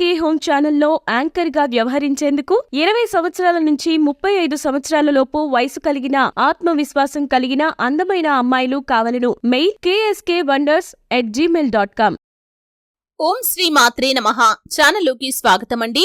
KSK home ఛానల్లో యాంకర్గా వ్యవహరించేందుకు ఇరవై సంవత్సరాల నుంచి ముప్పై ఐదు సంవత్సరాలలోపు వయసు కలిగిన ఆత్మవిశ్వాసం కలిగిన అందమైన అమ్మాయిలు కావలను mail KSK wonders at Gmail dot com Om Shri మాత్రే నమ. ఛానల్లోకి స్వాగతమండి.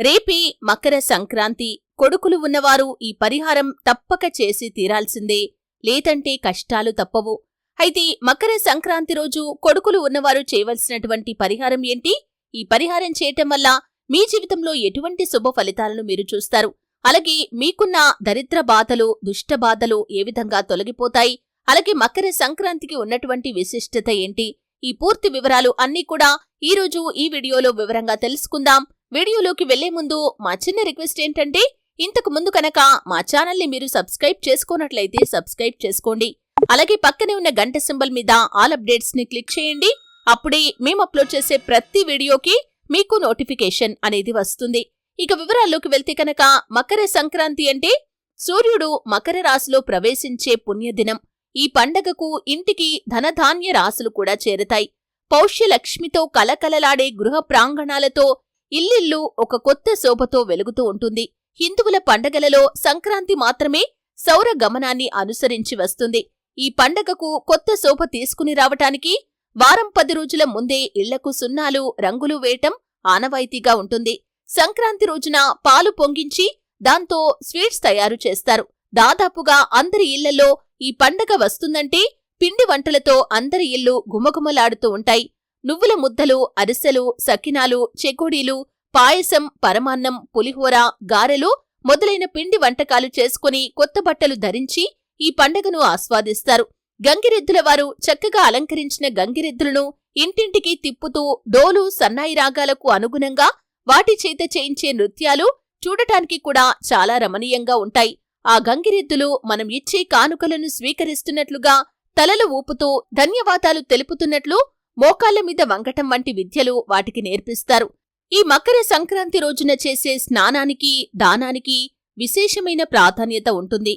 రేపే మకర సంక్రాంతి. కొడుకులు ఉన్నవారు ఈ పరిహారం తప్పక చేసి తీరాల్సిందే. లేదంటే కష్టాలు తప్పవు. అయితే మకర సంక్రాంతి రోజు కొడుకులు ఉన్నవారు చేయవలసినటువంటి పరిహారం ఏంటి? ఈ పరిహారం చేయటం వల్ల మీ జీవితంలో ఎటువంటి శుభ ఫలితాలను మీరు చూస్తారు? అలాగే మీకున్న దరిద్ర బాధలు దుష్ట బాధలు ఏ విధంగా తొలగిపోతాయి? అలాగే మకర సంక్రాంతికి ఉన్నటువంటి విశిష్టత ఏంటి? ఈ పూర్తి వివరాలు అన్నీ కూడా ఈ రోజు ఈ వీడియోలో వివరంగా తెలుసుకుందాం. వీడియోలోకి వెళ్ళే ముందు మా చిన్న రిక్వెస్ట్ ఏంటంటే ఇంతకు ముందు కనుక మా ఛానల్ని మీరు సబ్స్క్రైబ్ చేసుకున్నట్లయితే సబ్స్క్రైబ్ చేసుకోండి. అలాగే పక్కనే ఉన్న గంట సింబల్ మీద ఆల్ అప్డేట్స్ని క్లిక్ చేయండి. అప్పుడే మేము అప్లోడ్ చేసే ప్రతి వీడియోకి మీకు నోటిఫికేషన్ అనేది వస్తుంది. ఇక వివరాల్లోకి వెళ్తే కనుక మకర సంక్రాంతి అంటే సూర్యుడు మకర రాశిలో ప్రవేశించే పుణ్యదినం. ఈ పండగకు ఇంటికి ధనధాన్య రాశులు కూడా చేరతాయి. పౌష్యలక్ష్మితో కలకలలాడే గృహ ప్రాంగణాలతో ఇల్లిల్లు ఒక కొత్త శోభతో వెలుగుతూ ఉంటుంది. హిందువుల పండగలలో సంక్రాంతి మాత్రమే సౌర గమనాన్ని అనుసరించి వస్తుంది. ఈ పండగకు కొత్త శోభ తీసుకుని రావటానికి వారం పది రోజుల ముందే ఇళ్ళకు సున్నాలు రంగులు వేయటం ఆనవాయితీగా ఉంటుంది. సంక్రాంతి రోజున పాలు పొంగించి దాంతో స్వీట్స్ తయారు చేస్తారు. దాదాపుగా అందరి ఇళ్ళలో ఈ పండగ వస్తుందంటే పిండి వంటలతో అందరి ఇల్లు గుమగుమలాడుతూ ఉంటాయి. నువ్వుల ముద్దలు అరిసెలు సకినాలు చెకోడీలు పాయసం పరమాన్నం పులిహోర గారెలు మొదలైన పిండి వంటకాలు చేసుకుని కొత్త బట్టలు ధరించి ఈ పండగను ఆస్వాదిస్తారు. గంగిరెద్దుల వారు చక్కగా అలంకరించిన గంగిరెద్దులను ఇంటింటికి తిప్పుతూ డోలు సన్నాయి రాగాలకు అనుగుణంగా వాటి చేత చేయించే నృత్యాలు చూడటానికి కూడా చాలా రమణీయంగా ఉంటాయి. ఆ గంగిరెద్దులు మనం ఇచ్చే కానుకలను స్వీకరిస్తున్నట్లుగా తలలు ఊపుతూ ధన్యవాదాలు తెలుపుతున్నట్లు మోకాళ్ళ మీద వంగటం వంటి విద్యలు వాటికి నేర్పిస్తారు. ఈ మకర సంక్రాంతి రోజున చేసే స్నానానికి దానానికి విశేషమైన ప్రాధాన్యత ఉంటుంది.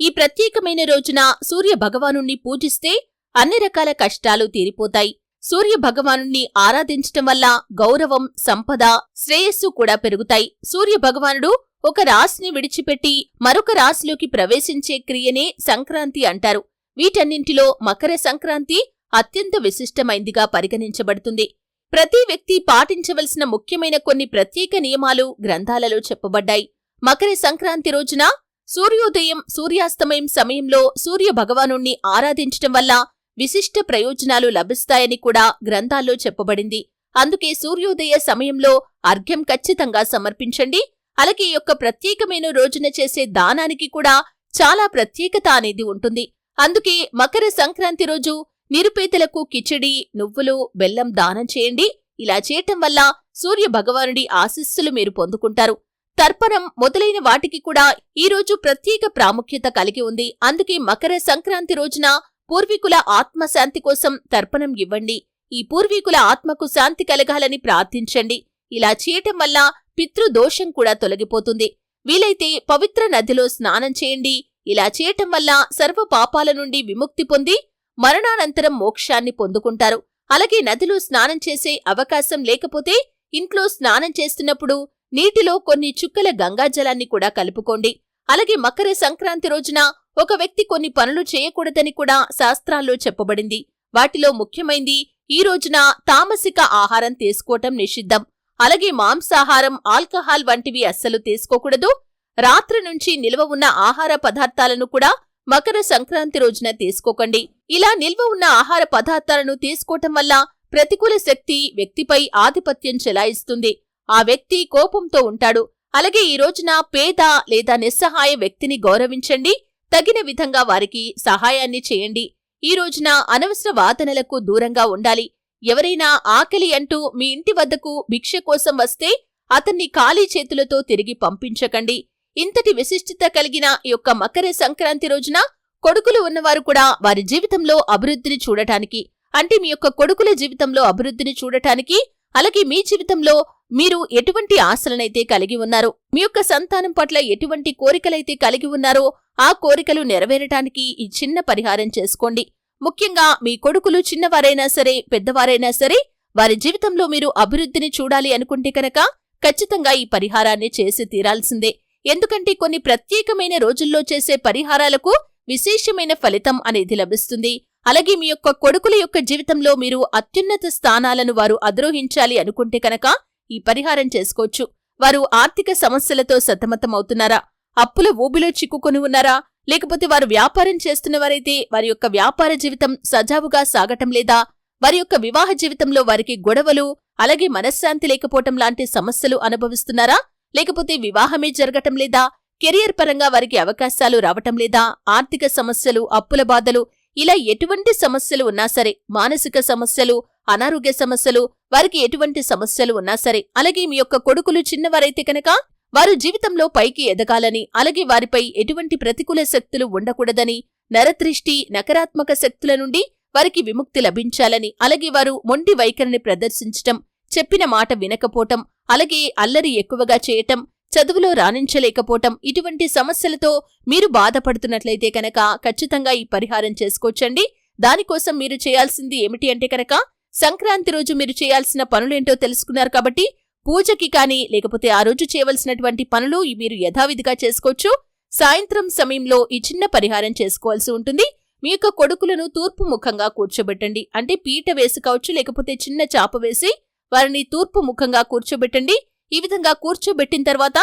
ఈ ప్రత్యేకమైన రోజున సూర్య భగవానుణ్ణి పూజిస్తే అన్ని రకాల కష్టాలు తీరిపోతాయి. సూర్య భగవానుణ్ణి ఆరాధించటం వల్ల గౌరవం సంపద శ్రేయస్సు కూడా పెరుగుతాయి. సూర్య భగవానుడు ఒక రాశిని విడిచిపెట్టి మరొక రాశిలోకి ప్రవేశించే క్రియనే సంక్రాంతి అంటారు. వీటన్నింటిలో మకర సంక్రాంతి అత్యంత విశిష్టమైందిగా పరిగణించబడుతుంది. ప్రతి వ్యక్తి పాటించవలసిన ముఖ్యమైన కొన్ని ప్రత్యేక నియమాలు గ్రంథాలలో చెప్పబడ్డాయి. మకర సంక్రాంతి రోజున సూర్యోదయం సూర్యాస్తమయం సమయంలో సూర్య భగవానుణ్ణి ఆరాధించటం వల్ల విశిష్ట ప్రయోజనాలు లభిస్తాయని కూడా గ్రంథాల్లో చెప్పబడింది. అందుకే సూర్యోదయ సమయంలో అర్ఘ్యం ఖచ్చితంగా సమర్పించండి. అలాగే ఈ యొక్క ప్రత్యేకమైన రోజున చేసే దానానికి కూడా చాలా ప్రత్యేకత అనేది ఉంటుంది. అందుకే మకర సంక్రాంతి రోజు నిరుపేదలకు కిచిడి నువ్వులు బెల్లం దానం చేయండి. ఇలా చేయటం వల్ల సూర్య భగవానుడి ఆశీస్సులు మీరు పొందుకుంటారు. తర్పణం మొదలైన వాటికి కూడా ఈ రోజు ప్రత్యేక ప్రాముఖ్యత కలిగి ఉంది. అందుకే మకర సంక్రాంతి రోజున పూర్వీకుల ఆత్మశాంతి కోసం తర్పణం ఇవ్వండి. ఈ పూర్వీకుల ఆత్మకు శాంతి కలగాలని ప్రార్థించండి. ఇలా చేయటం వల్ల పితృదోషం కూడా తొలగిపోతుంది. వీలైతే పవిత్ర నదిలో స్నానం చేయండి. ఇలా చేయటం వల్ల సర్వ పాపాల నుండి విముక్తి పొంది మరణానంతరం మోక్షాన్ని పొందుకుంటారు. అలాగే నదిలో స్నానం చేసే అవకాశం లేకపోతే ఇంట్లో స్నానం చేస్తున్నప్పుడు నీటిలో కొన్ని చుక్కల గంగాజలాన్ని కూడా కలుపుకోండి. అలాగే మకర సంక్రాంతి రోజున ఒక వ్యక్తి కొన్ని పనులు చేయకూడదని కూడా శాస్త్రాల్లో చెప్పబడింది. వాటిలో ముఖ్యమైంది ఈ రోజున తామసిక ఆహారం తీసుకోవటం నిషిద్ధం. అలాగే మాంసాహారం ఆల్కహాల్ వంటివి అస్సలు తీసుకోకూడదు. రాత్రి నుంచి నిల్వ ఉన్న ఆహార పదార్థాలను కూడా మకర సంక్రాంతి రోజున తీసుకోకండి. ఇలా నిల్వ ఉన్న ఆహార పదార్థాలను తీసుకోవటం వల్ల ప్రతికూల శక్తి వ్యక్తిపై ఆధిపత్యం చెలాయిస్తుంది. ఆ వ్యక్తి కోపంతో ఉంటాడు. అలాగే ఈ రోజున పేద లేదా నిస్సహాయ వ్యక్తిని గౌరవించండి. తగిన విధంగా వారికి సహాయాన్ని చేయండి. ఈ రోజున అనవసర వాదనలకు దూరంగా ఉండాలి. ఎవరైనా ఆకలి అంటూ మీ ఇంటి వద్దకు భిక్ష కోసం వస్తే అతన్ని ఖాళీ చేతులతో తిరిగి పంపించకండి. ఇంతటి విశిష్టత కలిగిన ఈ యొక్క మకర సంక్రాంతి రోజున కొడుకులు ఉన్నవారు కూడా వారి జీవితంలో అభివృద్ధిని చూడటానికి అంటే మీ యొక్క కొడుకుల జీవితంలో అభివృద్ధిని చూడటానికి అలాగే మీ జీవితంలో మీరు ఎటువంటి ఆశలనైతే కలిగి ఉన్నారో మీ యొక్క సంతానం పట్ల ఎటువంటి కోరికలైతే కలిగి ఉన్నారో ఆ కోరికలు నెరవేరటానికి ఈ చిన్న పరిహారం చేసుకోండి. ముఖ్యంగా మీ కొడుకులు చిన్నవారైనా సరే పెద్దవారైనా సరే వారి జీవితంలో మీరు అభివృద్ధిని చూడాలి అనుకుంటే కనుక ఖచ్చితంగా ఈ పరిహారాన్ని చేసి తీరాల్సిందే. ఎందుకంటే కొన్ని ప్రత్యేకమైన రోజుల్లో చేసే పరిహారాలకు విశేషమైన ఫలితం అనేది లభిస్తుంది. అలాగే మీ యొక్క కొడుకుల యొక్క జీవితంలో మీరు అత్యున్నత స్థానాలను వారు అధిరోహించాలి అనుకుంటే కనుక ఈ పరిహారం చేసుకోవచ్చు. వారు ఆర్థిక సమస్యలతో సతమతమవుతున్నారా? అప్పుల ఊబిలో చిక్కుకొని ఉన్నారా? లేకపోతే వారు వ్యాపారం చేస్తున్నవారైతే వారి యొక్క వ్యాపార జీవితం సజావుగా సాగటం లేదా? వారి యొక్క వివాహ జీవితంలో వారికి గొడవలు అలాగే మనశ్శాంతి లేకపోవటం లాంటి సమస్యలు అనుభవిస్తున్నారా? లేకపోతే వివాహమే జరగటం లేదా? కెరియర్ పరంగా వారికి అవకాశాలు రావటం లేదా? ఆర్థిక సమస్యలు అప్పుల బాధలు ఇలా ఎటువంటి సమస్యలు ఉన్నా సరే మానసిక సమస్యలు అనారోగ్య సమస్యలు వారికి ఎటువంటి సమస్యలు ఉన్నా సరే అలాగే మీ యొక్క కొడుకులు చిన్నవారైతే కనుక వారు జీవితంలో పైకి ఎదగాలని అలాగే వారిపై ఎటువంటి ప్రతికూల శక్తులు ఉండకూడదని నరదృష్టి నకారాత్మక శక్తుల నుండి వారికి విముక్తి లభించాలని అలాగే వారు మొండి వైఖరిని ప్రదర్శించటం చెప్పిన మాట వినకపోవటం అలాగే అల్లరి ఎక్కువగా చేయటం చదువులో రాణించలేకపోవటం ఇటువంటి సమస్యలతో మీరు బాధపడుతున్నట్లయితే కనుక ఖచ్చితంగా ఈ పరిహారం చేసుకోవచ్చండి. దానికోసం మీరు చేయాల్సింది ఏమిటి అంటే కనుక సంక్రాంతి రోజు మీరు చేయాల్సిన పనులేంటో తెలుసుకున్నారు కాబట్టి పూజకి కానీ లేకపోతే ఆ రోజు చేయవలసినటువంటి పనులు మీరు యథావిధిగా చేసుకోవచ్చు. సాయంత్రం సమయంలో ఈ చిన్న పరిహారం చేసుకోవాల్సి ఉంటుంది. మీ యొక్క కొడుకులను తూర్పు ముఖంగా కూర్చోబెట్టండి. అంటే పీట వేసి కావచ్చు లేకపోతే చిన్న చాప వేసి వారిని తూర్పు ముఖంగా కూర్చోబెట్టండి. ఈ విధంగా కూర్చోబెట్టిన తర్వాత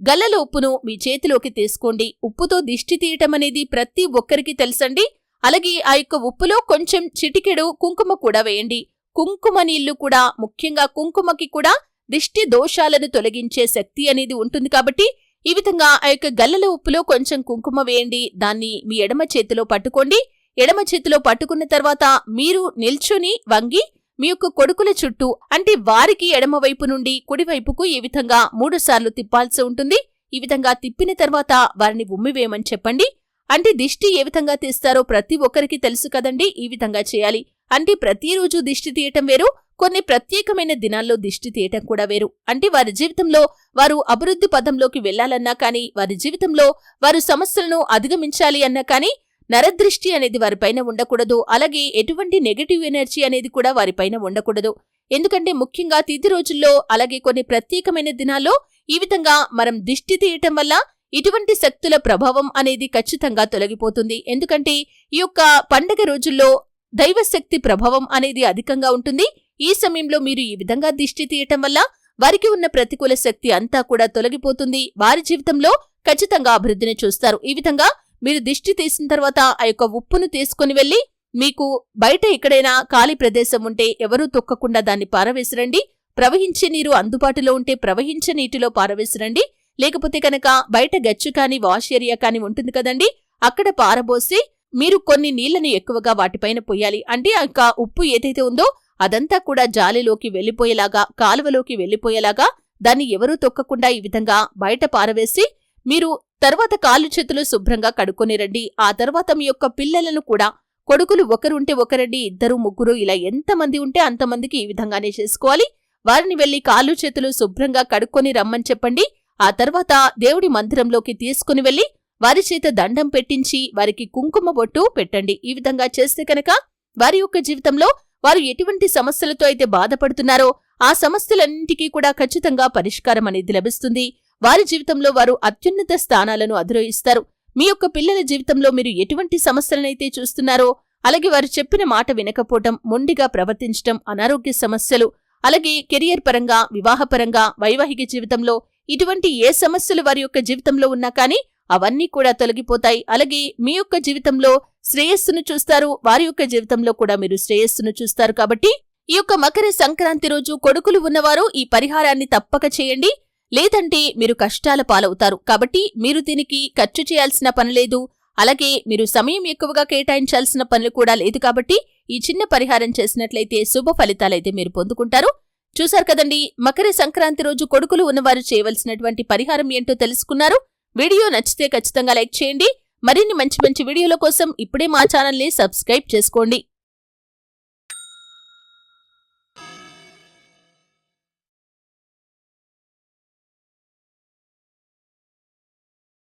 గల్లల ఉప్పును మీ చేతిలోకి తీసుకోండి. ఉప్పుతో దిష్టి తీయటం అనేది ప్రతి ఒక్కరికి తెలుసండి. అలాగే ఆ యొక్క ఉప్పులో కొంచెం చిటికెడు కుంకుమ కూడా వేయండి. కుంకుమ నీళ్ళు కూడా ముఖ్యంగా కుంకుమకి కూడా దిష్టి దోషాలను తొలగించే శక్తి అనేది ఉంటుంది కాబట్టి ఈ విధంగా ఆ యొక్క గల్లల ఉప్పులో కొంచెం కుంకుమ వేయండి. దాన్ని మీ ఎడమ చేతిలో పట్టుకోండి. ఎడమ చేతిలో పట్టుకున్న తర్వాత మీరు నిల్చుని వంగి మీ యొక్క కొడుకుల చుట్టూ అంటే వారికి ఎడమవైపు నుండి కుడివైపుకు ఈ విధంగా మూడుసార్లు తిప్పాల్సి ఉంటుంది. ఈ విధంగా తిప్పిన తర్వాత వారిని ఉమ్మివేయమని చెప్పండి. అంటే దిష్టి ఏ విధంగా తీస్తారో ప్రతి ఒక్కరికి తెలుసు కదండి ఈ విధంగా చేయాలి. అంటే ప్రతిరోజు దిష్టి తీయటం వేరు కొన్ని ప్రత్యేకమైన దినాల్లో దిష్టి తీయటం కూడా వేరు. అంటే వారి జీవితంలో వారు అభివృద్ధి పదంలోకి వెళ్ళాలన్నా కానీ వారి జీవితంలో వారు సమస్యలను అధిగమించాలి అన్నా కానీ నరదృష్టి అనేది వారిపైన ఉండకూడదు. అలాగే ఎటువంటి నెగటివ్ ఎనర్జీ అనేది కూడా వారిపైన ఉండకూడదు. ఎందుకంటే ముఖ్యంగా తిథి రోజుల్లో అలాగే కొన్ని ప్రత్యేకమైన దినాల్లో ఈ విధంగా మనం దిష్టి తీయటం వల్ల ఇటువంటి శక్తుల ప్రభావం అనేది ఖచ్చితంగా తొలగిపోతుంది. ఎందుకంటే ఈ యొక్క పండగ రోజుల్లో దైవశక్తి ప్రభావం అనేది అధికంగా ఉంటుంది. ఈ సమయంలో మీరు ఈ విధంగా దిష్టి తీయటం వల్ల వారికి ఉన్న ప్రతికూల శక్తి అంతా కూడా తొలగిపోతుంది. వారి జీవితంలో ఖచ్చితంగా అభివృద్ధిని చూస్తారు. ఈ విధంగా మీరు దిష్టి తీసిన తర్వాత ఆ యొక్క ఉప్పును తీసుకుని వెళ్ళి మీకు బయట ఎక్కడైనా ఖాళీ ప్రదేశం ఉంటే ఎవరూ తొక్కకుండా దాన్ని పారవేసిరండి. ప్రవహించే నీరు అందుబాటులో ఉంటే ప్రవహించే నీటిలో పారవేసిరండి. లేకపోతే కనుక బయట గచ్చు కాని వాష్ ఏరియా కానీ ఉంటుంది కదండి. అక్కడ పారబోసి మీరు కొన్ని నీళ్ళను ఎక్కువగా వాటిపైన పోయాలి అంటే ఆ యొక్క ఉప్పు ఏదైతే ఉందో అదంతా కూడా జాలిలోకి వెళ్ళిపోయేలాగా కాలువలోకి వెళ్ళిపోయేలాగా దాన్ని ఎవరూ తొక్కకుండా ఈ విధంగా బయట పారవేసి మీరు తర్వాత కాళ్ళు చేతులు శుభ్రంగా కడుక్కొని రండి. ఆ తర్వాత మీ యొక్క పిల్లలను కూడా కొడుకులు ఒకరుంటే ఒకరండి ఇద్దరు ముగ్గురు ఇలా ఎంతమంది ఉంటే అంతమందికి ఈ విధంగానే చేసుకోవాలి. వారిని వెళ్ళి కాళ్ళు చేతులు శుభ్రంగా కడుక్కొని రమ్మని చెప్పండి. ఆ తర్వాత దేవుడి మందిరంలోకి తీసుకుని వెళ్ళి వారి చేత దండం పెట్టించి వారికి కుంకుమ బొట్టు పెట్టండి. ఈ విధంగా చేస్తే కనుక వారి యొక్క జీవితంలో వారు ఎటువంటి సమస్యలతో అయితే బాధపడుతున్నారో ఆ సమస్యలన్నింటికీ కూడా ఖచ్చితంగా పరిష్కారం అనేది లభిస్తుంది. వారి జీవితంలో వారు అత్యున్నత స్థానాలను అధిరోహిస్తారు. మీ యొక్క పిల్లల జీవితంలో మీరు ఎటువంటి సమస్యలనైతే చూస్తున్నారో అలాగే వారు చెప్పిన మాట వినకపోవటం మొండిగా ప్రవర్తించటం అనారోగ్య సమస్యలు అలాగే కెరియర్ పరంగా వివాహపరంగా వైవాహిక జీవితంలో ఇటువంటి ఏ సమస్యలు వారి యొక్క జీవితంలో ఉన్నా కానీ అవన్నీ కూడా తొలగిపోతాయి. అలాగే మీ యొక్క జీవితంలో శ్రేయస్సును చూస్తారు వారి యొక్క జీవితంలో కూడా మీరు శ్రేయస్సును చూస్తారు. కాబట్టి ఈ యొక్క మకర సంక్రాంతి రోజు కొడుకులు ఉన్నవారు ఈ పరిహారాన్ని తప్పక చేయండి. లేదంటే మీరు కష్టాల పాలవుతారు. కాబట్టి మీరు దీనికి ఖర్చు చేయాల్సిన పని లేదు. అలాగే మీరు సమయం ఎక్కువగా కేటాయించాల్సిన పనులు కూడా లేదు కాబట్టి ఈ చిన్న పరిహారం చేసినట్లయితే శుభ ఫలితాలైతే మీరు పొందుకుంటారు. చూశారు కదండి మకర సంక్రాంతి రోజు కొడుకులు ఉన్నవారు చేయవలసినటువంటి పరిహారం ఏంటో తెలుసుకున్నారు. వీడియో నచ్చితే ఖచ్చితంగా లైక్ చేయండి. మరిన్ని మంచి మంచి వీడియోల కోసం ఇప్పుడే మా ఛానల్ని సబ్స్క్రైబ్ చేసుకోండి.